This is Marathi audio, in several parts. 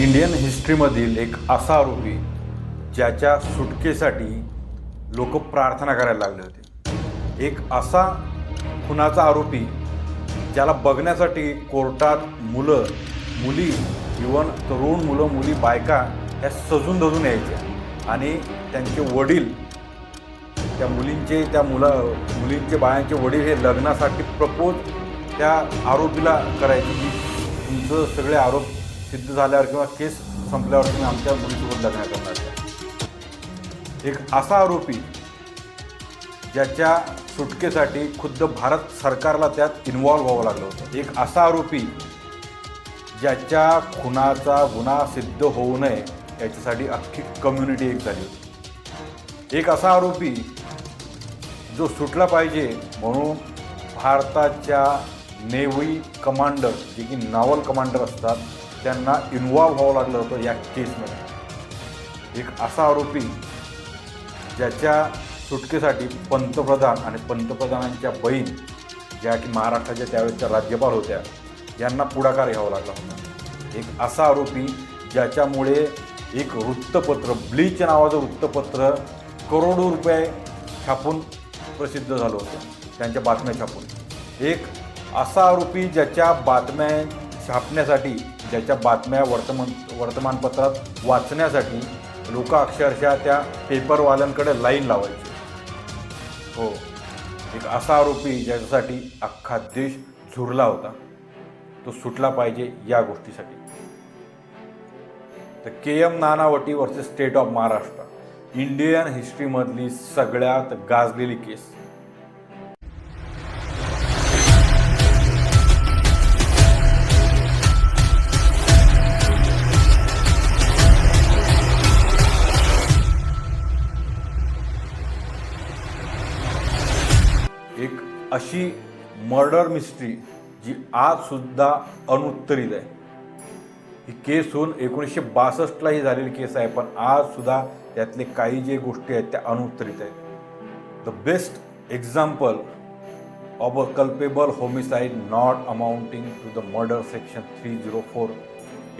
इंडियन हिस्ट्रीमधील एक असा आरोपी ज्याच्या सुटकेसाठी लोक प्रार्थना करायला लागले होते. एक असा खुनाचा आरोपी ज्याला बघण्यासाठी कोर्टात मुलं मुली इवन तरुण मुलं मुली बायका ह्या सजून धजून यायच्या. आणि त्यांचे वडील त्या मुलींचे त्या मुला मुलींचे बायांचे वडील हे लग्नासाठी प्रपोज त्या आरोपीला करायचे. की तुमचं सगळे आरोप सिद्ध झाल्यावर किंवा केस संपल्यावर तुम्ही आमच्या मुलीसोबत लग्न करणार एक असा आरोपी ज्याच्या सुटकेसाठी खुद्द भारत सरकारला त्यात इन्व्हॉल्व्ह व्हावं लागलं होतं. एक असा आरोपी ज्याच्या खुनाचा गुन्हा सिद्ध होऊ नये याच्यासाठी अख्खी कम्युनिटी एक झाली होती. एक असा आरोपी जो सुटला पाहिजे म्हणून भारताच्या नेव्ही कमांडर जे की नावल कमांडर असतात त्यांना इन्वॉल्व्ह व्हावं लागलं होतं या केसमध्ये एक असा आरोपी ज्याच्या सुटकेसाठी पंतप्रधान आणि पंतप्रधानांच्या बहीण ज्या की महाराष्ट्राच्या त्यावेळेच्या राज्यपाल होत्या यांना पुढाकार घ्यावा लागला होता. एक असा आरोपी ज्याच्यामुळे एक वृत्तपत्र ब्लीच नावाचं वृत्तपत्र करोडो रुपये छापून प्रसिद्ध झालं होतं. त्यांच्या बातम्या छापून. एक असा आरोपी ज्याच्या बातम्या छापण्यासाठी ज्याच्या बातम्या वर्तमान वर्तमानपत्रात वाचण्यासाठी लोक अक्षरशः त्या पेपरवाल्यांकडे लाईन लावायचे. हो. एक असा आरोपी ज्याच्यासाठी अख्खा देश झुरला होता. तो सुटला पाहिजे या गोष्टीसाठी. तर K M Nanavati versus state of Maharashtra. Indian हिस्ट्रीमधली सगळ्यात गाजलेली केस. अशी मर्डर मिस्ट्री जी आजसुद्धा अनुत्तरित आहे. ही केस होऊन एकोणीसशे बासष्टला ही झालेली केस आहे पण आजसुद्धा त्यातले काही जे गोष्टी आहेत त्या अनुत्तरित आहेत. The best example of a culpable homicide not amounting to the murder section three zero four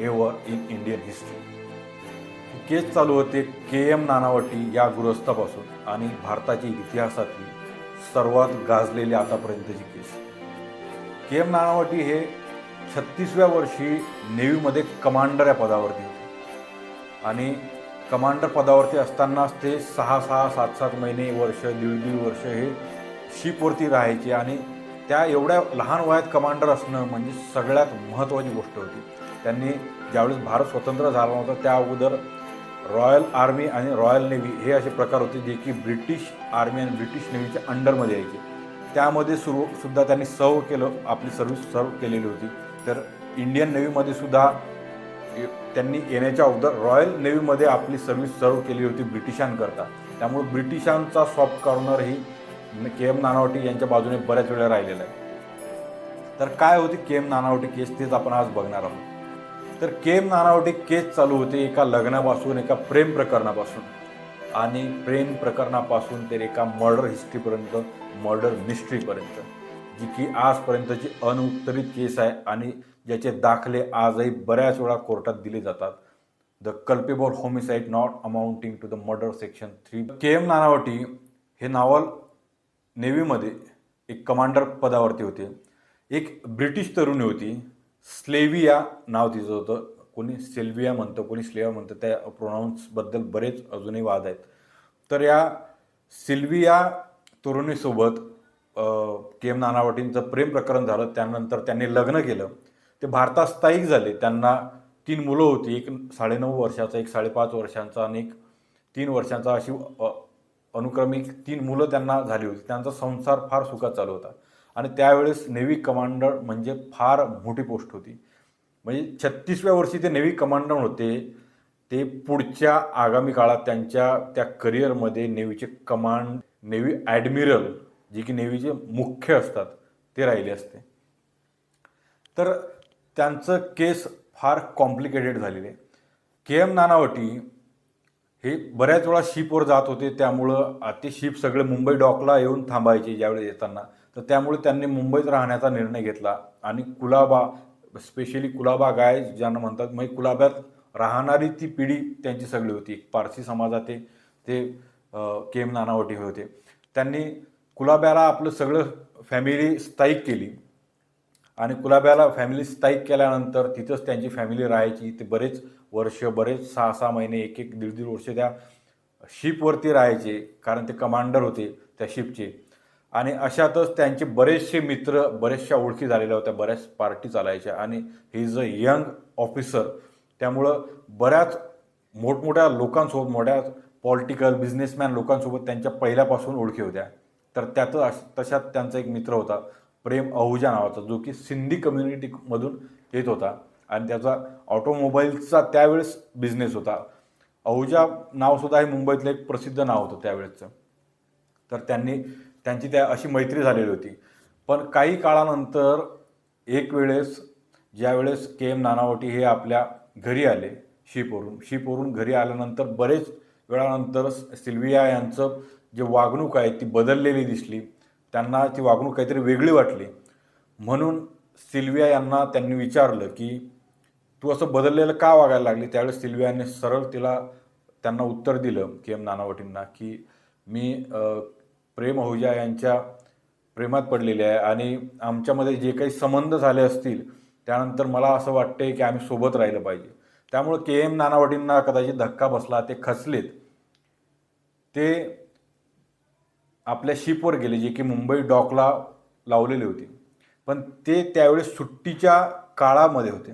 ever in Indian history he case चालू होते के एम नानावटी या गृहस्थापासून आणि भारताच्या इतिहासातली. सर्वात गाजलेली आतापर्यंतची केस. के एम नानावटी हे छत्तीसव्या वर्षी नेव्हीमध्ये कमांडर या पदावरती होते. आणि कमांडर पदावरती असतानाच ते सहा सहा सात सात महिने वर्ष दीड दीड वर्ष हे शिपवरती राहायचे आणि त्या एवढ्या लहान वयात कमांडर असणं म्हणजे सगळ्यात महत्त्वाची गोष्ट होती. त्यांनी ज्यावेळेस भारत स्वतंत्र झाला नव्हता त्या अगोदर रॉयल आर्मी आणि रॉयल नेव्ही हे असे प्रकार होते जे की ब्रिटिश आर्मी आणि ब्रिटिश नेव्हीच्या अंडरमध्ये यायचे. त्यामध्ये सुरू सुद्धा त्यांनी सर्व केलं आपली सर्व्हिस सर्व केलेली होती. तर इंडियन नेव्हीमध्ये सुद्धा त्यांनी येण्याच्या अगोदर रॉयल नेव्हीमध्ये आपली सर्व्हिस सर्व केली होती ब्रिटिशांकरता. त्यामुळे ब्रिटिशांचा सॉफ्ट कॉर्नर ही के एम नानावटी यांच्या बाजूने बऱ्याच वेळा राहिलेला आहे. तर काय होती के एम नानावटी केस तेच आपण आज बघणार आहोत. तर के एम नानावटी केस चालू होते एका लग्नापासून एका प्रेम प्रकरणापासून. आणि प्रेम प्रकरणापासून ते एका मर्डर हिस्ट्रीपर्यंत मर्डर मिस्ट्रीपर्यंत जी की आजपर्यंतची अनुत्तरित केस आहे आणि ज्याचे दाखले आजही बऱ्याच वेळा कोर्टात दिले जातात. The culpable homicide not amounting to the murder section three K M Nanavati हे नावल नेव्हीमध्ये एक कमांडर पदावरती होते. एक ब्रिटिश तरुणी होती. स्लेविया नाव तिचं होतं. कोणी सेल्विया म्हणतं कोणी स्लेवा म्हणतं त्या प्रोनाऊन्सबद्दल बरेच अजूनही वाद आहेत. तर या सिल्विया तरुणीसोबत के एम नानावटींचं प्रेम प्रकरण झालं. त्यानंतर त्यांनी लग्न केलं. ते भारतात स्थायिक झाले. त्यांना तीन मुलं होती. एक साडेनऊ वर्षाचा एक साडेपाच वर्षांचा आणि एक तीन वर्षांचा अशी अनुक्रमिक तीन मुलं त्यांना झाली होती. त्यांचा संसार फार सुखात चालू होता. आणि त्यावेळेस नेव्ही कमांडर म्हणजे फार मोठी पोस्ट होती. म्हणजे छत्तीसव्या वर्षी ते नेव्ही कमांडर होते ते पुढच्या आगामी काळात त्यांच्या त्या करिअरमध्ये नेव्हीचे कमांड नेव्ही ॲडमिरल जे की नेव्हीचे मुख्य असतात ते राहिले असते. तर त्यांचं केस फार कॉम्प्लिकेटेड झालेले. के एम नानावटी हे बऱ्याच वेळा शिपवर जात होते त्यामुळं ते शिप सगळे मुंबई डॉकला येऊन थांबायचे ज्यावेळेस येताना. तर त्यामुळे त्यांनी मुंबईत राहण्याचा निर्णय घेतला. आणि कुलाबा स्पेशली कुलाबा गाय ज्यांना म्हणतात मग कुलाब्यात राहणारी ती पिढी त्यांची सगळी होती. एक पारसी समाजात ते केम नानावटी होते. त्यांनी कुलाब्याला आपलं सगळं फॅमिली स्थायिक केली. आणि कुलाब्याला फॅमिली स्थायिक केल्यानंतर तिथंच त्यांची फॅमिली राहायची. ते बरेच वर्ष बरेच सहा सहा महिने एक एक दीड दीड वर्ष त्या शिपवरती राहायचे. कारण ते कमांडर होते त्या शिपचे आणि अशातच त्यांचे बरेचसे मित्र बऱ्याचशा ओळखी झालेल्या होत्या बऱ्याच पार्टी चालायच्या. आणि he is a young officer त्यामुळं बऱ्याच मोठमोठ्या लोकांसोबत मोठ्या पॉलिटिकल बिझनेसमॅन लोकांसोबत त्यांच्या पहिल्यापासून ओळखी होत्या. तर त्यातच अश- तशात त्यांचा एक मित्र होता प्रेम अहुजा नावाचा जो की सिंधी कम्युनिटीमधून येत होता. आणि त्याचा ऑटोमोबाईलचा त्यावेळेस बिझनेस होता. अहुजा नावसुद्धा हे मुंबईतलं एक प्रसिद्ध नाव होतं त्यावेळेसचं. तर त्यांनी त्यांची त्या अशी मैत्री झालेली होती. पण काही काळानंतर एक वेळेस ज्यावेळेस के एम नानावटी हे आपल्या घरी आले शिपवरून शिपवरून घरी आल्यानंतर बरेच वेळानंतर सिल्विया यांचं जे वागणूक आहे ती बदललेली दिसली. त्यांना ती वागणूक काहीतरी वेगळी वाटली. म्हणून सिल्विया यांना त्यांनी विचारलं की तू असं बदललेलं का वागायला लागली? त्यावेळेस सिल्वियाने सरळ तिला त्यांना उत्तर दिलं के एम नानावटींना की मी प्रेम अहुजा यांच्या प्रेमात पडलेले आहे आणि आमच्यामध्ये जे काही संबंध झाले असतील त्यानंतर मला असं वाटतंय की आम्ही सोबत राहिलं पाहिजे. त्यामुळं के एम नानावटींना कदाचित धक्का बसला ते खचलेत. ते आपल्या शिपवर गेले जे की मुंबई डॉकला लावलेले होते. पण ते त्यावेळेस सुट्टीच्या काळामध्ये होते.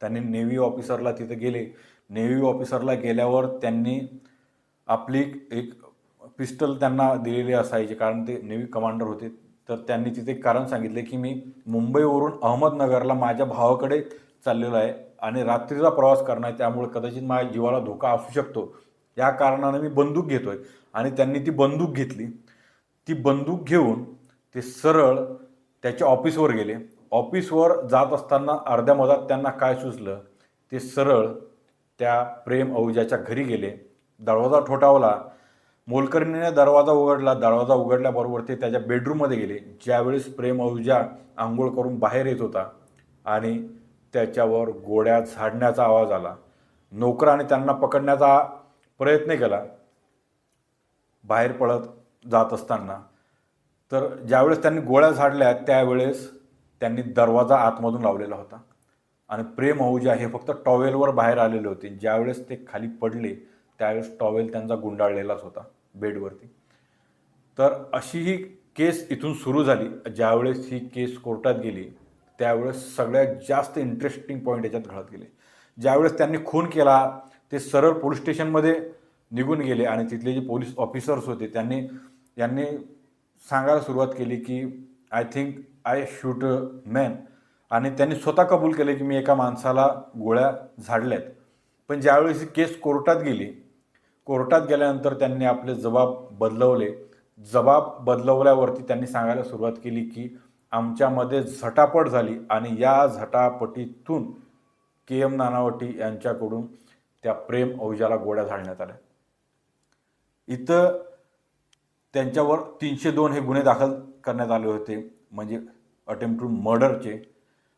त्यांनी नेव्ही ऑफिसरला तिथे गेले. नेव्ही ऑफिसरला गेल्यावर त्यांनी आपली एक पिस्टल त्यांना दिलेले असायचे कारण ते नेव्ही कमांडर होते. तर त्यांनी तिथे कारण सांगितले की मी मुंबईवरून अहमदनगरला माझ्या भावाकडे चाललेलो आहे आणि रात्रीचा प्रवास करणार आहे त्यामुळे कदाचित माझ्या जीवाला धोका असू शकतो. या कारणानं मी बंदूक घेतोय आणि त्यांनी ती बंदूक घेतली. ती बंदूक घेऊन ते सरळ त्याच्या ऑफिसवर गेले. ऑफिसवर जात असताना अर्ध्या मधात त्यांना काय सुचलं? ते सरळ त्या प्रेम अहुजाच्या घरी गेले. दरवाजा ठोठावला. मोलकर्णीने दरवाजा उघडला दरवाजा उघडल्याबरोबर ते त्याच्या बेडरूममध्ये गेले. ज्यावेळेस प्रेम अहुजा आंघोळ करून बाहेर येत होता आणि त्याच्यावर गोळ्या झाडण्याचा आवाज आला. नोकराने त्यांना पकडण्याचा प्रयत्न केला बाहेर पळत जात असताना. तर ज्यावेळेस त्यांनी गोळ्या झाडल्या त्यावेळेस त्यांनी दरवाजा आतमधून लावलेला होता. आणि प्रेम अहुजा हे फक्त टॉवेलवर बाहेर आलेले होते. ज्यावेळेस ते खाली पडले त्यावेळेस टॉवेल त्यांचा गुंडाळलेलाच होता. बेडवरती. तर अशी ही केस इथून सुरू झाली. ज्यावेळेस ही केस कोर्टात गेली त्यावेळेस सगळ्यात जास्त इंटरेस्टिंग पॉईंट याच्यात घडत गेले. ज्यावेळेस त्यांनी खून केला ते सरळ पोलीस स्टेशनमध्ये निघून गेले आणि तिथले जे पोलीस ऑफिसर्स होते त्यांनी यांनी सांगायला सुरुवात केली की I think I shoot man आणि त्यांनी स्वतः कबूल केले की मी एका माणसाला गोळ्या झाडल्यात. पण ज्यावेळेस ही केस कोर्टात गेली कोर्टात गेल्यानंतर त्यांनी आपले जबाब बदलवले. जबाब बदलवल्यावरती त्यांनी सांगायला सुरुवात केली की आमच्यामध्ये झटापट झाली आणि या झटापटीतून के एम नानावटी यांच्याकडून त्या प्रेम औजाला गोळ्या झाडण्यात आल्या. इथं त्यांच्यावर तीनशे दोन हे गुन्हे दाखल करण्यात आले होते म्हणजे अटेम्प्ट टू मर्डरचे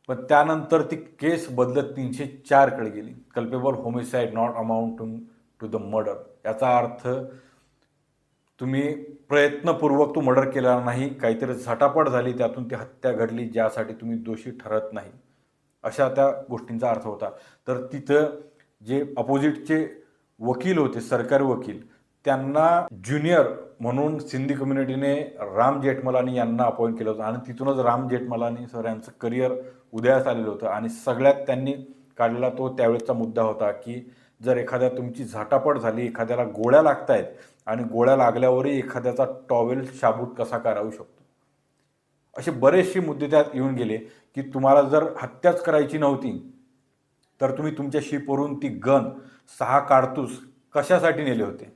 पण त्यानंतर ती केस बदलत तीनशे चारकडे गेली. Culpable homicide not amount to the murder याचा अर्थ तुम्ही प्रयत्नपूर्वक तो मर्डर केला नाही काहीतरी झटापट झाली त्यातून ती हत्या घडली ज्यासाठी तुम्ही दोषी ठरत नाही. अशा त्या गोष्टींचा अर्थ होता. तर तिथं जे अपोजिटचे वकील होते सरकारी वकील त्यांना ज्युनियर म्हणून सिंधी कम्युनिटीने राम जेठमलानी यांना अपॉइंट केलं होतं. आणि तिथूनच राम जेठमलानी सर यांचं करिअर उदयास आलेलं होतं. आणि सगळ्यात त्यांनी काढलेला तो त्यावेळेचा मुद्दा होता की जर एखाद्या तुमची झटापट झाली एखाद्याला गोळ्या लागतायत आणि गोळ्या लागल्यावरही एखाद्याचा टॉवेल शाबूत कसा करावू शकतो? असे बरेचसे मुद्दे त्यात येऊन गेले की तुम्हाला जर हत्याच करायची नव्हती तर तुम्ही तुमच्या शिपवरून ती गन सहा काढतूस कशासाठी नेले होते?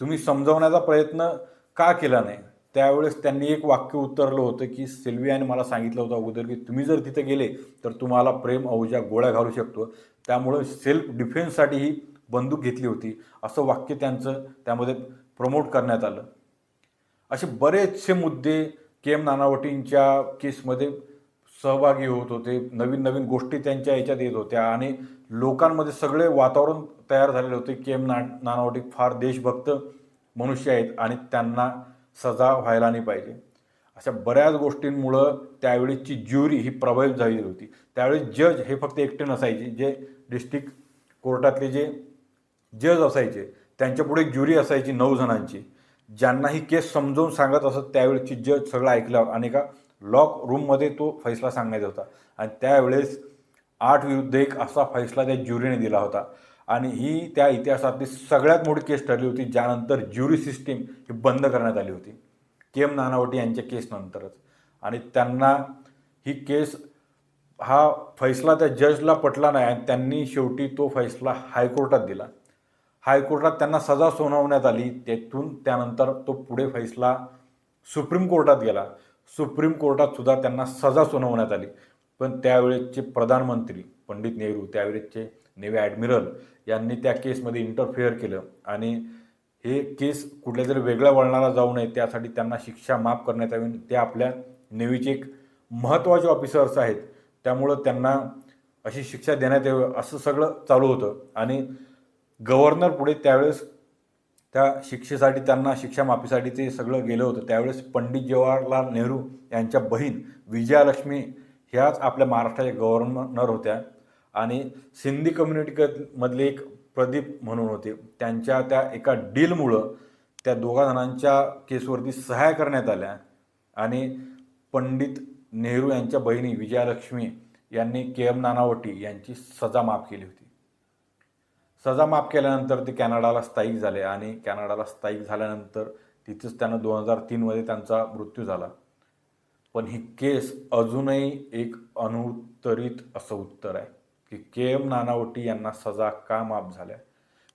तुम्ही समजवण्याचा प्रयत्न का केला नाही? त्यावेळेस त्यांनी एक वाक्य उत्तरलं होतं की सिल्वियाने मला सांगितलं होतं अगोदर की तुम्ही जर तिथे गेले तर तुम्हाला प्रेम अवजा गोळ्या घालू शकतो. त्यामुळं सेल्फ डिफेन्ससाठी ही बंदूक घेतली होती. असं वाक्य त्यांचं त्यामध्ये प्रमोट करण्यात आलं. असे बरेचसे मुद्दे के एम नानावटींच्या केसमध्ये सहभागी होत होते. नवीन नवीन गोष्टी त्यांच्या याच्यात येत होत्या आणि लोकांमध्ये सगळे वातावरण तयार झालेले होते. के एम ना नानावटी फार देशभक्त मनुष्य आहेत आणि त्यांना सजा व्हायला नाही पाहिजे. अशा बऱ्याच गोष्टींमुळं त्यावेळेची ज्युरी ही प्रभावित झालेली होती. त्यावेळेस जज हे फक्त एकटे नसायचे. जे डिस्ट्रिक्ट कोर्टातले जे जज असायचे त्यांच्यापुढे एक ज्युरी असायची नऊ जणांची. ज्यांना ही केस समजावून सांगत असत त्यावेळेची जज सगळं ऐकलं आणि एका लॉक रूममध्ये तो फैसला सांगायचा होता. आणि त्यावेळेस आठ विरुद्ध एक असा फैसला त्या ज्युरीने दिला होता. आणि ही त्या इतिहासातली सगळ्यात मोठी केस ठरली होती ज्यानंतर ज्युरी सिस्टीम ही बंद करण्यात आली होती. के एम नानावटी यांच्या केसनंतरच आणि त्यांना ही केस हा फैसला त्या जजला पटला नाही आणि त्यांनी शेवटी तो फैसला हायकोर्टात दिला. हायकोर्टात त्यांना सजा सुनावण्यात आली. तेथून त्यानंतर तो पुढे फैसला सुप्रीम कोर्टात गेला. सुप्रीम कोर्टात सुद्धा त्यांना सजा सुनावण्यात आली. पण त्यावेळेसचे प्रधानमंत्री पंडित नेहरू त्यावेळेसचे नेव्ही ॲडमिरल यांनी त्या केसमध्ये इंटरफेअर केलं. आणि हे केस कुठल्या तरी वेगळ्या वळणाला जाऊ नये त्यासाठी त्यांना शिक्षा माफ करण्यात यावी. ते आपल्या नेव्हीचे एक महत्त्वाचे ऑफिसर्स आहेत. त्यामुळं त्यांना अशी शिक्षा देण्यात यावी असं सगळं चालू होतं. आणि गव्हर्नर पुढे त्यावेळेस त्या शिक्षेसाठी त्यांना शिक्षा माफीसाठी ते सगळं गेलं होतं. त्यावेळेस पंडित जवाहरलाल नेहरू यांच्या बहीण विजयालक्ष्मी ह्याच आपल्या महाराष्ट्राच्या गव्हर्नर होत्या. आणि सिंधी कम्युनिटी मधले एक प्रदीप म्हणून होते. त्यांच्या त्या एका डीलमुळं त्या दोघा जणांच्या केसवरती सहाय्य करण्यात आल्या. आणि पंडित नेहरू यांच्या बहिणी विजयालक्ष्मी यांनी के एम नानावटी यांची सजा माफ केली होती. सजा माफ केल्यानंतर ते कॅनडाला स्थायिक झाले आणि कॅनडाला स्थायिक झाल्यानंतर तिथंच त्यांना दोन हजार तीनमध्ये त्यांचा मृत्यू झाला. पण ही केस अजूनही एक अनुत्तरित असं उत्तर आहे. की के एम नानावटी यांना सजा का माफ झाल्या?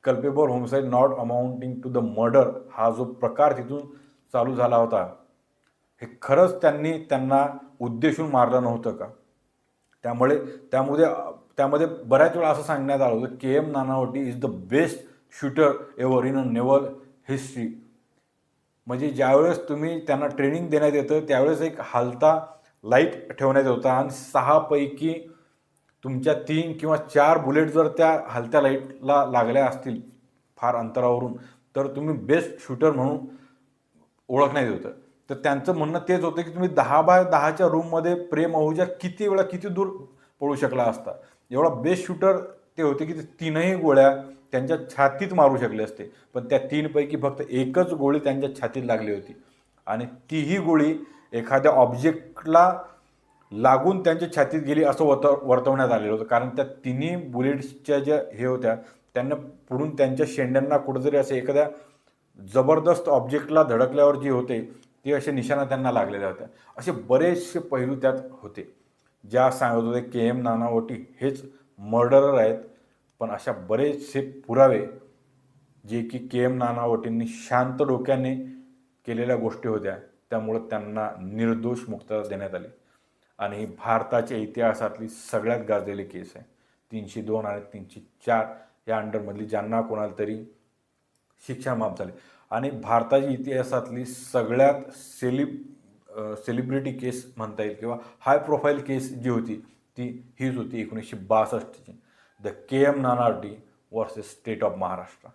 Culpable homicide not amounting to the murder हा जो प्रकार तिथून चालू झाला होता हे खरंच त्यांनी त्यांना उद्देशून मारलं नव्हतं का? त्यामुळे त्यामध्ये त्यामध्ये बऱ्याच वेळा असं सांगण्यात आलं होतं K M Nanavati is the best shooter ever in a naval history म्हणजे ज्यावेळेस तुम्ही त्यांना ट्रेनिंग देण्यात येतं त्यावेळेस एक हलता लाइट ठेवण्यात होता आणि सहापैकी तुमच्या तीन किंवा चार बुलेट जर त्या हलत्या लाईटला लागल्या असतील फार अंतरावरून तर तुम्ही बेस्ट शूटर म्हणून ओळखण्यात येतं तर त्यांचं म्हणणं तेच होतं की तुम्ही दहा बाय दहाच्या रूममध्ये प्रेम अहुजा किती वेळा किती दूर पळू शकला असता. एवढा बेस्ट शूटर ते होते की ते तीनही गोळ्या त्यांच्या छातीत मारू शकले असते. पण त्या तीनपैकी फक्त एकच गोळी त्यांच्या छातीत लागली होती. आणि तीही गोळी एखाद्या ऑब्जेक्टला लागून त्यांच्या छातीत गेली असं वत वर्तवण्यात आलेलं होतं. कारण त्या तिन्ही बुलेट्सच्या ज्या हे होत्या त्यांना पुढून त्यांच्या शेंड्यांना कुठंतरी असं एखाद्या जबरदस्त ऑब्जेक्टला धडकल्यावर जे होते ते असे निशाणा त्यांना लागलेल्या होत्या. असे बरेचसे पैलू त्यात होते. ज्या सांगत होते के एम नानावटी हेच मर्डरर आहेत. पण अशा बरेचसे पुरावे जे की के एम नानावटींनी शांत डोक्याने केलेल्या गोष्टी होत्या त्यामुळं त्यांना निर्दोष मुक्तता देण्यात आली. आणि ही भारताच्या इतिहासातली सगळ्यात गाजलेली केस आहे. तीनशे दोन आणि तीनशे चार या अंडरमधली ज्यांना कोणाला तरी शिक्षा माफ झाली. आणि भारताच्या इतिहासातली सगळ्यात सेलिब सेलिब्रिटी केस म्हणता येईल किंवा हाय प्रोफाईल केस जी होती ती हीच होती एकोणीसशे बासष्टची. The K M Nanavati versus state of Maharashtra